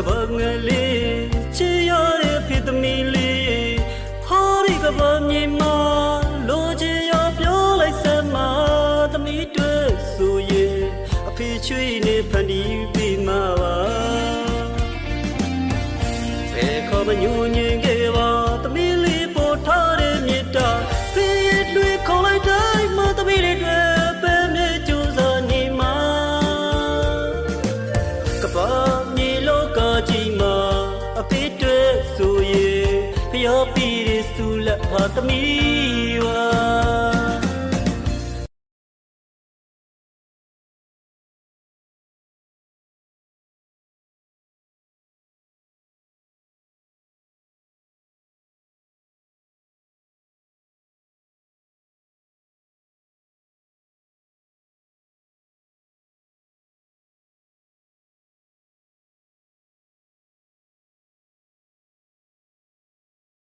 ကဘာငယ်လေးချစ်ရတဲ့ဖေသမီးလေးဟောဒီကဘာမြေမှာလိုချင်ရပြောလိုက်စမ်းမသမီးတွေဆိုရင်အဖေချွေးနေဖန်တီးပြီးမှာပါဘယ်ခေါ်မညူညင် ရင်ဖျော်ပြီးရစူလက်ဟာသမီး